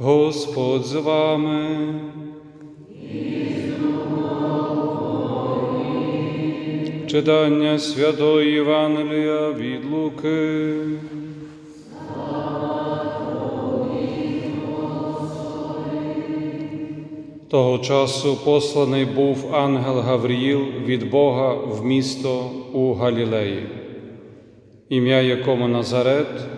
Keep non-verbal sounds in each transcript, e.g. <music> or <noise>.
Господь з вами. Читання Святої Євангелія від Луки. Того часу посланий був ангел Гавріїл від Бога в місто у Галілеї, ім'я якому Назарет,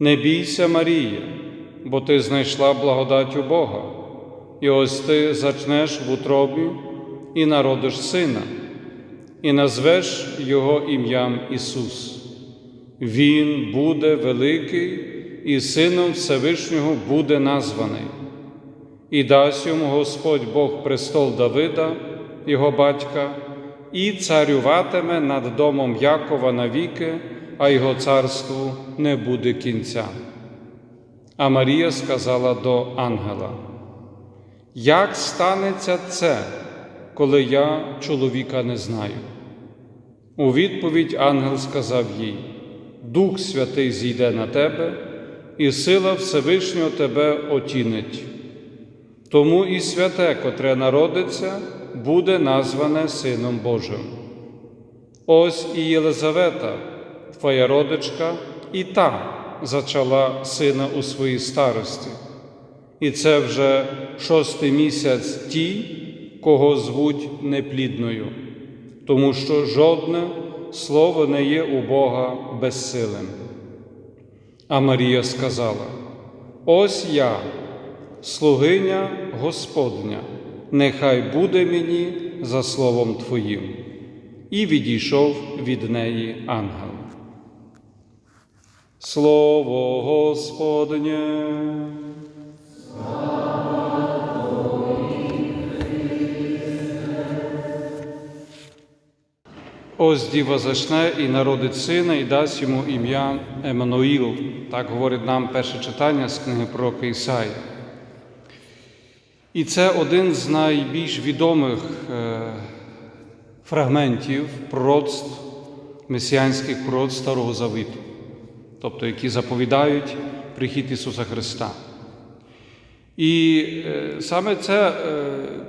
Не бійся, Марія, бо ти знайшла благодать у Бога, і ось ти зачнеш в утробі і народиш сина, і назвеш його ім'ям Ісус. Він буде великий, і сином Всевишнього буде названий. І дасть йому Господь Бог престол Давида, його батька, і царюватиме над домом Якова навіки, а його царству не буде кінця. А Марія сказала до ангела: Як станеться це, коли я чоловіка не знаю? У відповідь ангел сказав їй: Дух Святий зійде на тебе, і сила Всевишнього тебе отінить. Тому і святе, котре народиться, буде назване Сином Божим. Ось і Єлизавета, твоя родичка, і та зачала сина у своїй старості. І це вже шостий місяць ті, кого звуть неплідною, тому що жодне слово не є у Бога безсилим. А Марія сказала: Ось я, слугиня Господня, нехай буде мені за словом Твоїм. І відійшов від неї ангел. Слово Господнє. Ось діва зачне і народить сина, і дасть йому ім'я Еммануїл. Так говорить нам перше читання з книги пророка Ісаї. І це один з найбільш відомих е, фрагментів пророцтв, месіанських пророцтв Старого Завіту, тобто які заповідають прихід Ісуса Христа. І е, саме це е,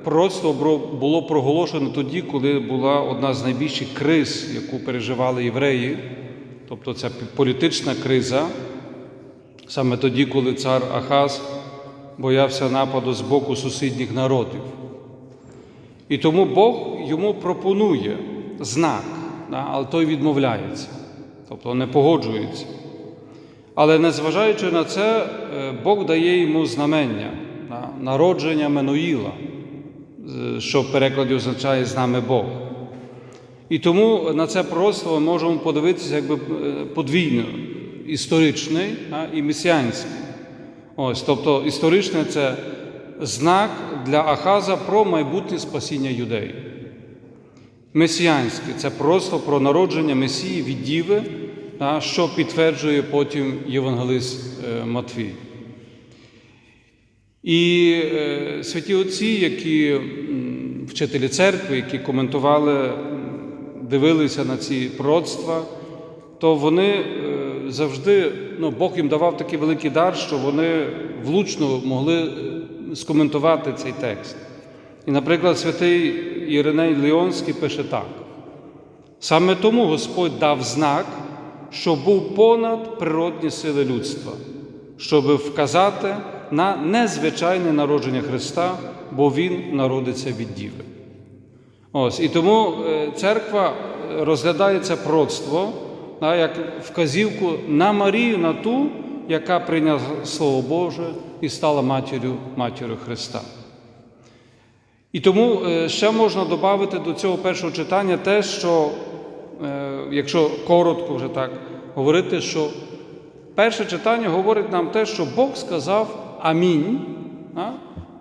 пророцтво було проголошено тоді, коли була одна з найбільших криз, яку переживали євреї, тобто ця політична криза, саме тоді, коли цар Ахаз боявся нападу з боку сусідніх народів. І тому Бог йому пропонує знак, але той відмовляється, тобто не погоджується. Але незважаючи на це, е, Бог дає йому знамення народження Менуїла, що в перекладі означає з нами Бог. І тому на це пророцтво можемо подивитися якби е, подвійно історичний і месіанський. Ось, тобто історичне це знак для Ахаза про майбутнє спасіння юдеїв. Месіанське це просто про народження Месії від Діви, що підтверджує потім євангелист е, Матвій. І е, святі отці, які вчителі церкви, які коментували, дивилися на ці пророцтва, то вони е, завжди, ну, Бог їм давав такий великий дар, що вони влучно могли скоментувати цей текст. І, наприклад, святий Іриней Леонський пише так: саме тому Господь дав знак, що був понад природні сили людства, щоб вказати на незвичайне народження Христа, бо Він народиться від Діви. Ось, і тому е, церква розглядає це пророцтво як вказівку на Марію, на ту, яка прийняла Слово Боже і стала матір'ю, матір'ю Христа. І тому е, ще можна додати до цього першого читання те, що, е, якщо коротко вже так говорити, що перше читання говорить нам те, що Бог сказав Амінь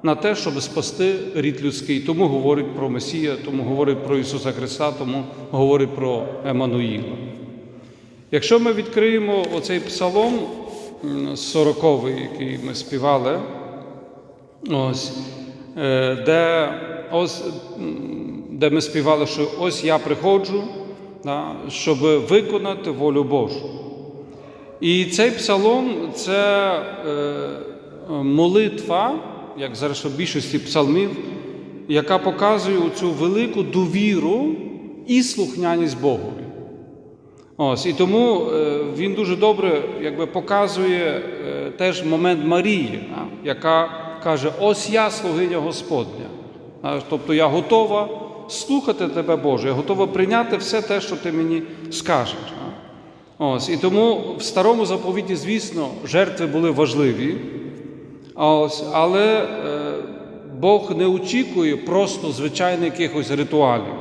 на те, щоб спасти рід людський. Тому говорить про Месія, тому говорить про Ісуса Христа, тому говорить про Еммануїла. Якщо ми відкриємо оцей псалом 40, який ми співали, ось, е, де, ось, де ми співали, що ось я приходжу, щоб виконати волю Божу. І цей псалом це е, молитва, як зараз в більшості псалмів, яка показує цю велику довіру і слухняність Богові. Ось, і тому е, він дуже добре якби, показує е, теж момент Марії, яка каже: Ось я слугиня Господня. Тобто я готова слухати тебе, Боже, я готова прийняти все те, що ти мені скажеш. Ось, і тому в старому заповіті, звісно, жертви були важливі, ось, але е, Бог не очікує просто звичайних якихось ритуалів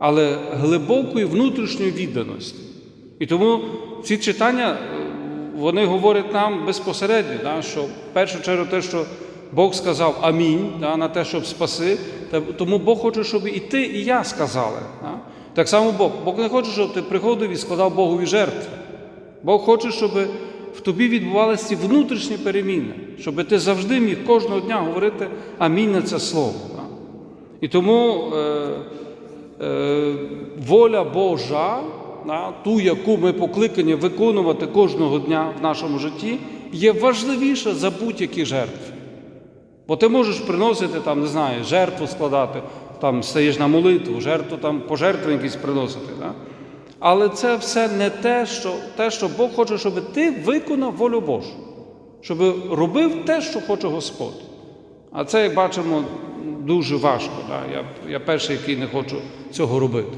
але глибокої внутрішньої відданості. І тому ці читання е, вони говорять нам безпосередньо, що в першу чергу те, що Бог сказав амінь да, на те, щоб спаси, тому Бог хоче, щоб і ти, і я сказали. Да. Так само Бог. Бог не хоче, щоб ти приходив і складав Богові жертви. Бог хоче, щоб в тобі відбувалися ці внутрішні переміни, щоб ти завжди міг кожного дня говорити амінь на це слово. да. І тому е, е, воля Божа, да, ту, яку ми покликані виконувати кожного дня в нашому житті, є важливіша за будь-які жертви. Бо ти можеш приносити, там, не знаю, жертву складати, там стаєш на молитву, жертву там пожертви якісь приносити. Да? Але це все не те, що, те, що Бог хоче, щоб ти виконав волю Божу, щоб робив те, що хоче Господь. А це, як бачимо, дуже важко. Да? Я, я перший, який не хочу цього робити.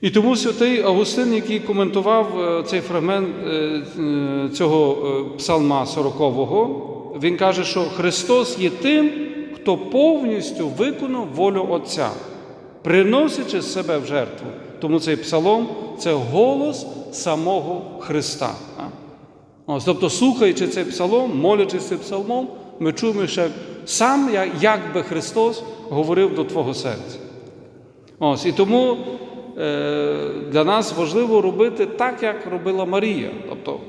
І тому святий Августин, який коментував е, цей фрагмент е, е, цього псалма 40-го, він каже, що Христос є тим, хто повністю виконав волю Отця, приносячи себе в жертву. Тому цей псалом це голос самого Христа. Ось, тобто, слухаючи цей псалом, молячись цим псалмом, ми чуємо, що сам як би Христос говорив до Твого серця. Ось, і тому е, для нас важливо робити так, як робила Марія, тобто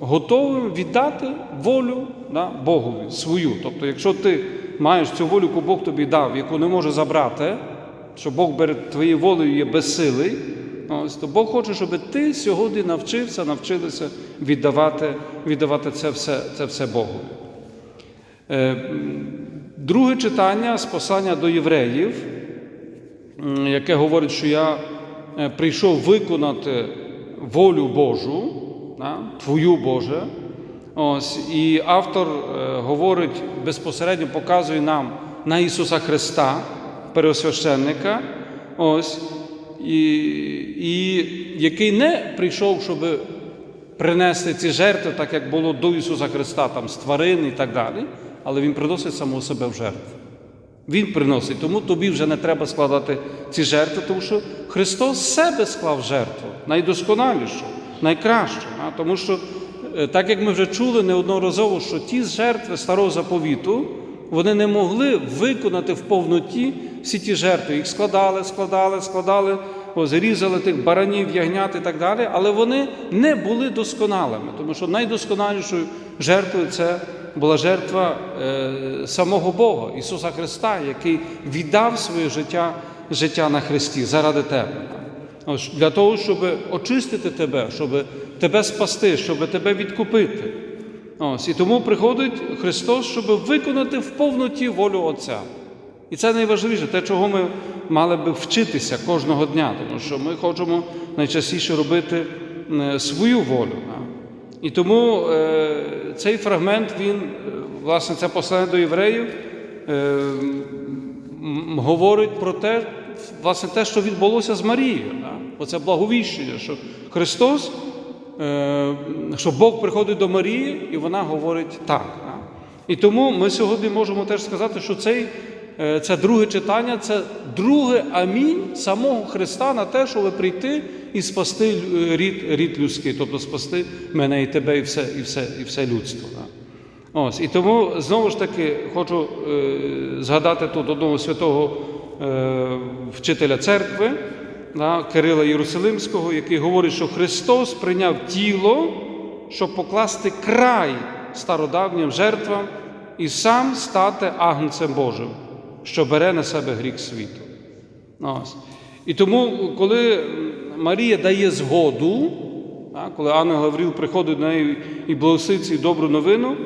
готовим віддати волю да, Богові свою. Тобто, якщо ти маєш цю волю, яку Бог тобі дав, яку не може забрати, що Бог перед твоєю волею є безсилий, ось, то Бог хоче, щоб ти сьогодні навчився, навчилися віддавати, віддавати це все, це все Богові. Е, Друге читання з послання до євреїв, яке говорить, що я е, прийшов виконати волю Божу, да, Твою Боже. Ось, і автор е, говорить безпосередньо показує нам на Ісуса Христа, переосвященника, ось, і, і який не прийшов, щоб принести ці жертви, так як було до Ісуса Христа, там, з тварин і так далі, але Він приносить самого себе в жертву. Він приносить, тому тобі вже не треба складати ці жертви, тому що Христос себе склав жертву, найдосконалішу, найкращу. А? Тому що, е, так як ми вже чули неодноразово, що ті жертви старого заповіту, вони не могли виконати в повноті всі ті жертви. Їх складали, складали, складали, ось, тих баранів, ягнят і так далі, але вони не були досконалими, тому що найдосконалішою жертвою це була жертва е, самого Бога, Ісуса Христа, який віддав своє життя, життя на Христі заради тебе. Для того, щоб очистити тебе, щоб тебе спасти, щоб тебе відкупити. Ось, І тому приходить Христос, щоб виконати в повноті волю Отця. І це найважливіше, те, чого ми мали би вчитися кожного дня, тому що ми хочемо найчастіше робити свою волю. І тому е, цей фрагмент, він, е, власне, це послання до євреїв, е, говорить про те, власне, те, що відбулося з Марією. Оце благовіщення, що Христос, е, що Бог приходить до Марії, і вона говорить так. І тому ми сьогодні можемо теж сказати, що цей, е, це друге читання, це друге амінь самого Христа на те, щоб прийти і спасти рід, рід людський, тобто спасти мене і тебе, і все, і все, і все людство. Ось, і тому знову ж таки хочу е, згадати тут одного святого е, вчителя церкви да, Кирила Єрусалимського, який говорить, що Христос прийняв тіло, щоб покласти край стародавнім жертвам і сам стати агнцем Божим, що бере на себе гріх світу. Ось. І тому, коли Марія дає згоду, коли Ангел Гавріл приходить до неї і благословить цю добру новину,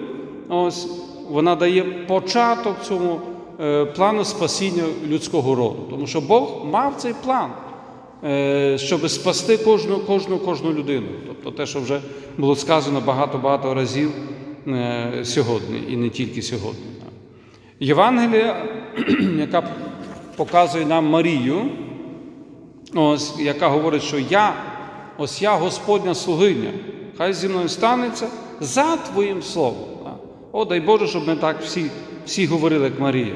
ось, вона дає початок цьому е, плану спасіння людського роду. Тому що Бог мав цей план, щоб спасти кожну, кожну, кожну людину. Тобто те, що вже було сказано багато-багато разів е, сьогодні, і не тільки сьогодні. Євангелія, <clears throat> яка показує нам Марію, ось, яка говорить, що я, ось я Господня слугиня, хай зі мною станеться за Твоїм словом. О, дай Боже, щоб не так всі, всі говорили, як Марія.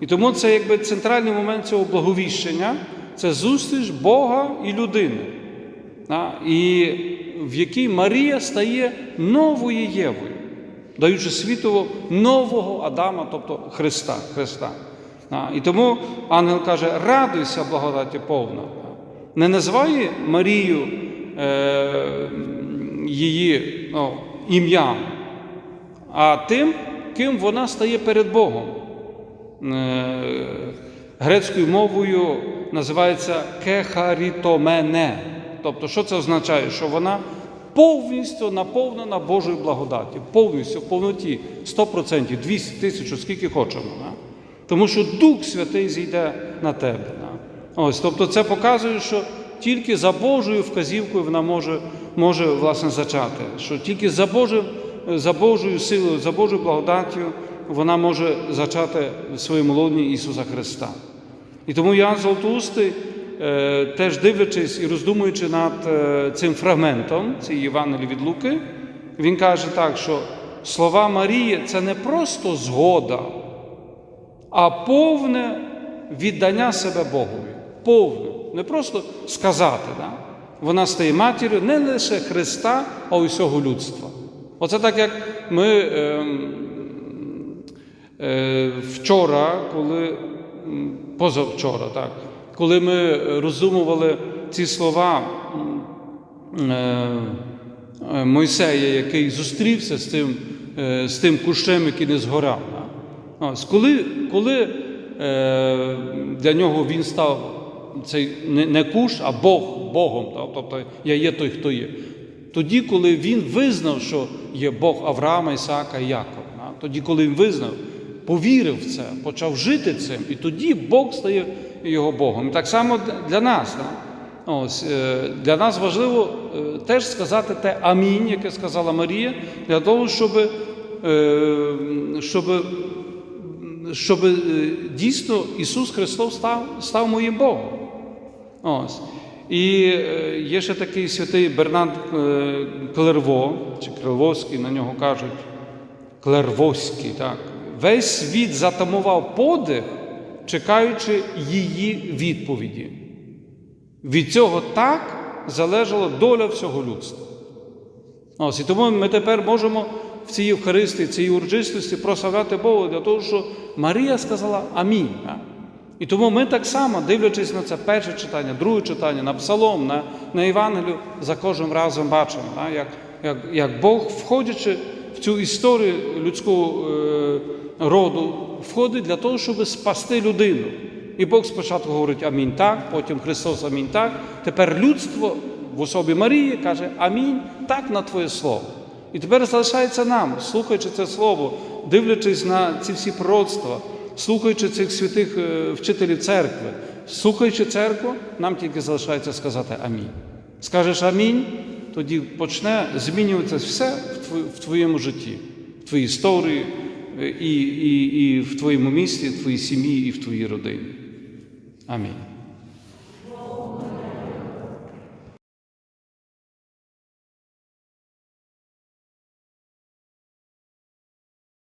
І тому це якби центральний момент цього благовіщення це зустріч Бога і людини, і в якій Марія стає новою Євою, даючи світово нового Адама, тобто Христа. Христа. І тому ангел каже: радуйся, благодаті повна. Не називає Марію е, її ну, ім'ям, а тим, ким вона стає перед Богом. Е, грецькою мовою називається кехарітомене. Тобто, що це означає? Що вона повністю наповнена Божою благодаті, повністю в повноті 100%, 200 тисяч, скільки хочемо. Да? Тому що Дух Святий зійде на тебе. Да? Ось, Тобто це показує, що тільки за Божою вказівкою вона може може власне зачати, що тільки за Божим, за Божою силою, за Божою благодаттю вона може зачати в своєму лоні Ісуса Христа. І тому Ян Золотоустий, е, теж дивлячись і роздумуючи над е, цим фрагментом цієї Євангелії від Луки, він каже так, що слова Марії це не просто згода, а повне віддання себе Богові. Повне. Не просто сказати. Да? Вона стає матір'ю не лише Христа, а усього людства. Оце так, як ми е, е, вчора, коли позавчора, так, коли ми роздумували ці слова е, Мойсея, який зустрівся з тим, е, з тим кущем, який не згорав. Ось, коли, коли е, для нього він став цей не куш, а Бог Богом, тобто я є той, хто є. Тоді, коли він визнав, що є Бог Авраама, Ісаака і Якова, тоді, коли він визнав, повірив в це, почав жити цим, і тоді Бог стає його Богом. І так само для нас. Так? Ось, е, Для нас важливо е, теж сказати те амінь, яке сказала Марія, для того, щоб, е, щоб, щоб дійсно Ісус Христос став, став моїм Богом. Ось. І є ще такий святий Бернард Клерво, чи Клервоський, на нього кажуть, Клервоський, так. Весь світ затамував подих, чекаючи її відповіді. Від цього так залежала доля всього людства. Ось, І тому ми тепер можемо в цій Євхаристії, цій урочистості прославляти Бога для того, що Марія сказала Амінь. І тому ми так само, дивлячись на це перше читання, друге читання, на Псалом, на на Євангелію, за кожним разом бачимо, як як, як Бог, входячи в цю історію людського е, роду, входить для того, щоб спасти людину. І Бог спочатку говорить Амінь так, потім Христос Амінь так. Тепер людство в особі Марії каже Амінь так на Твоє Слово. І тепер залишається нам, слухаючи це Слово, дивлячись на ці всі пророцтва, слухаючи цих святих вчителів церкви, слухаючи церкву, нам тільки залишається сказати Амінь. Скажеш Амінь, тоді почне змінюватися все в твоєму житті, в твоїй історії, і, і, і в твоєму місті, в твоїй сім'ї, і в твоїй родині. Амінь.